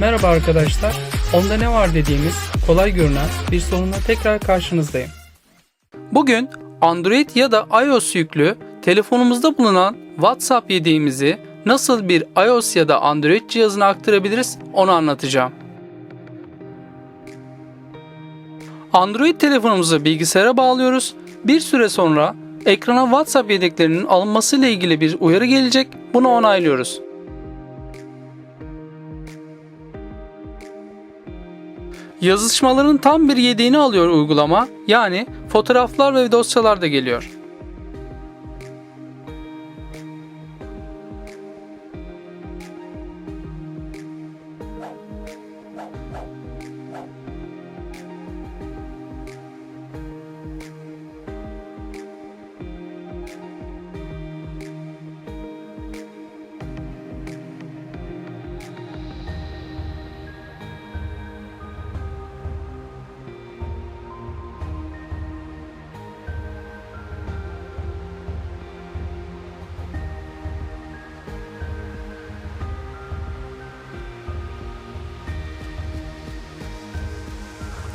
Merhaba arkadaşlar. Onda ne var dediğimiz kolay görünen bir sorunla tekrar karşınızdayım. Bugün Android ya da iOS yüklü telefonumuzda bulunan WhatsApp yedeğimizi nasıl bir iOS ya da Android cihazına aktarabiliriz onu anlatacağım. Android telefonumuzu bilgisayara bağlıyoruz. Bir süre sonra ekrana WhatsApp yedeklerinin alınmasıyla ilgili bir uyarı gelecek. Bunu onaylıyoruz. Yazışmaların tam bir yedeğini alıyor uygulama. Yani fotoğraflar ve dosyalar da geliyor.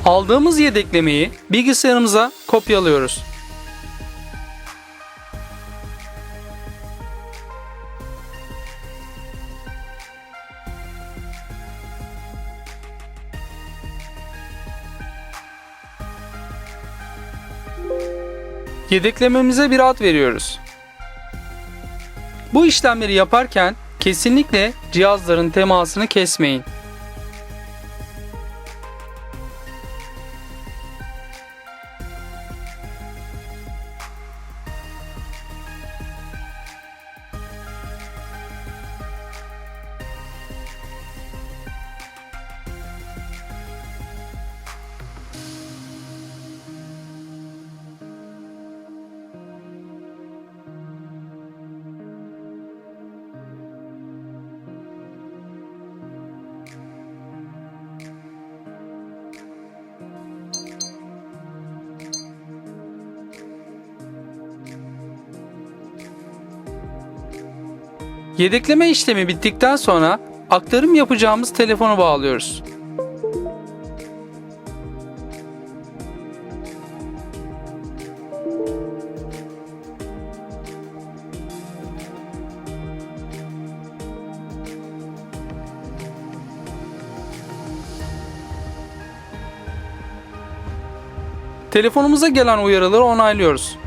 Aldığımız yedeklemeyi bilgisayarımıza kopyalıyoruz. Yedeklememize bir ad veriyoruz. Bu işlemleri yaparken kesinlikle cihazların temasını kesmeyin. Yedekleme işlemi bittikten sonra aktarım yapacağımız telefonu bağlıyoruz. Telefonumuza gelen uyarıları onaylıyoruz.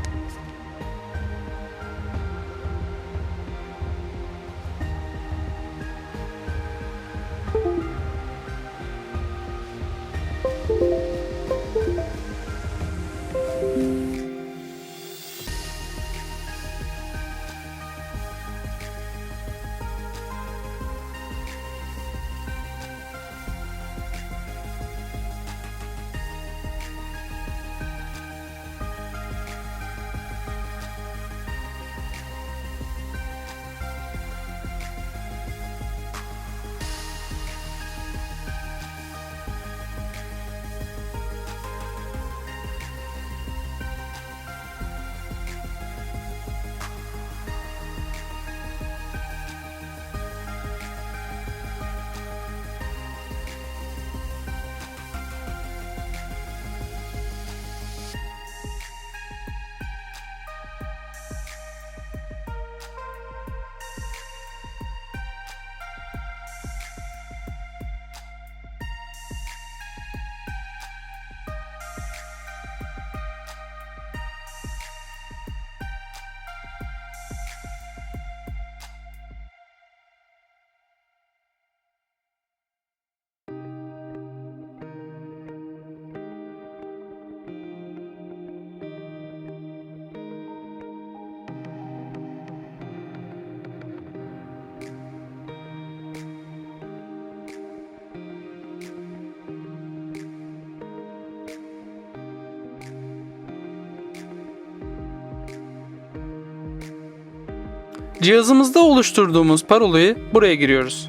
Cihazımızda oluşturduğumuz parolayı buraya giriyoruz.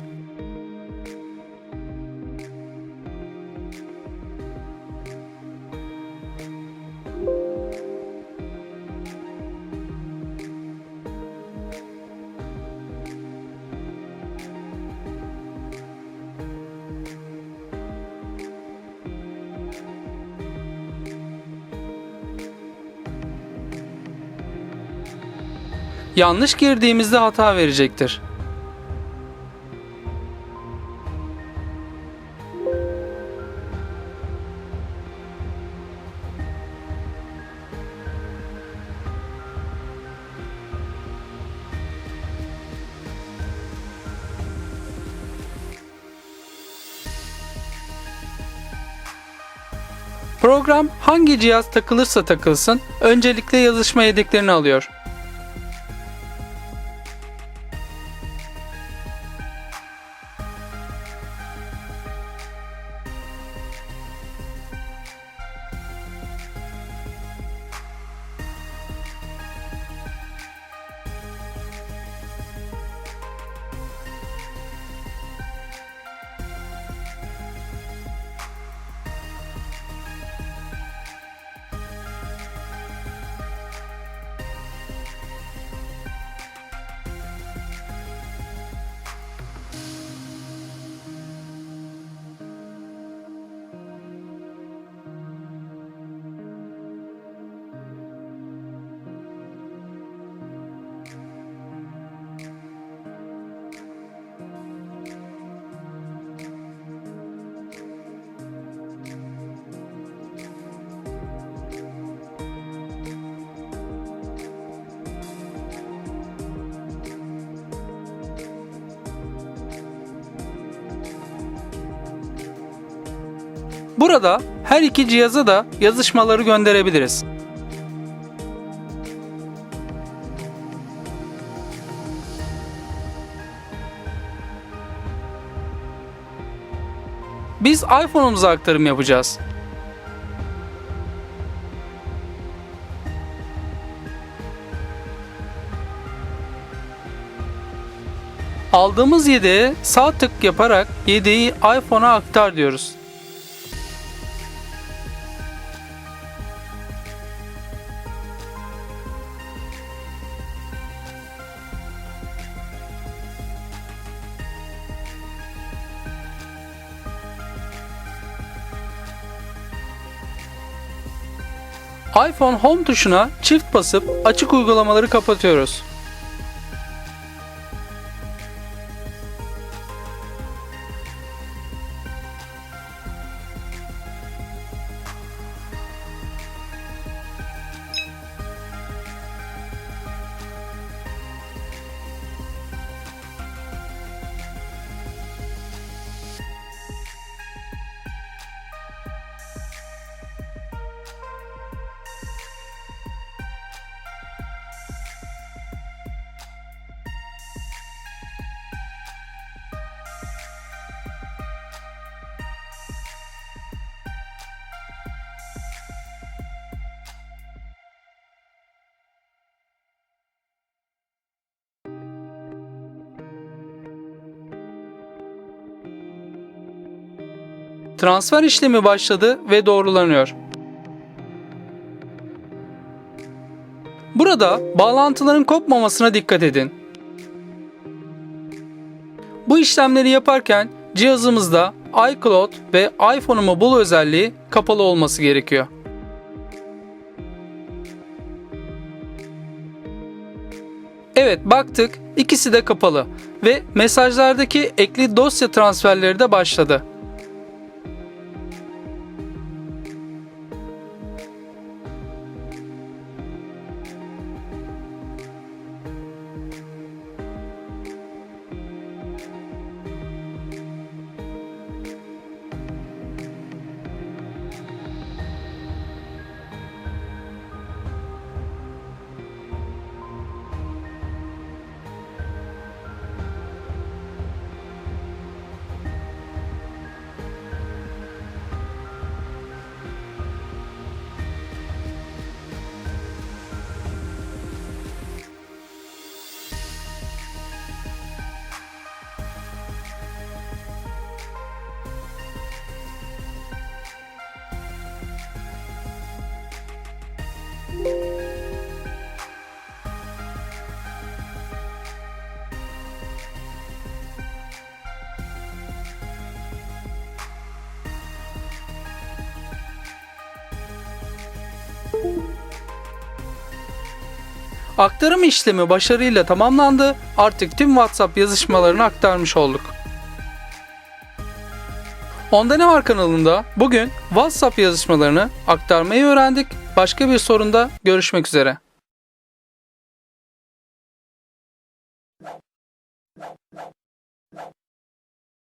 Yanlış girdiğimizde hata verecektir. Program hangi cihaz takılırsa takılsın öncelikle yazışma yedeklerini alıyor. Burada her iki cihaza da yazışmaları gönderebiliriz. Biz iPhone'umuza aktarım yapacağız. Aldığımız yedeğe sağ tık yaparak yedeği iPhone'a aktar diyoruz. iPhone Home tuşuna çift basıp açık uygulamaları kapatıyoruz. Transfer işlemi başladı ve doğrulanıyor. Burada bağlantıların kopmamasına dikkat edin. Bu işlemleri yaparken cihazımızda iCloud ve iPhone'umu bul özelliği kapalı olması gerekiyor. Evet baktık ikisi de kapalı ve mesajlardaki ekli dosya transferleri de başladı. Aktarım işlemi başarıyla tamamlandı. Artık tüm WhatsApp yazışmalarını aktarmış olduk. Onda ne var kanalında bugün WhatsApp yazışmalarını aktarmayı öğrendik. Başka bir sorunda görüşmek üzere.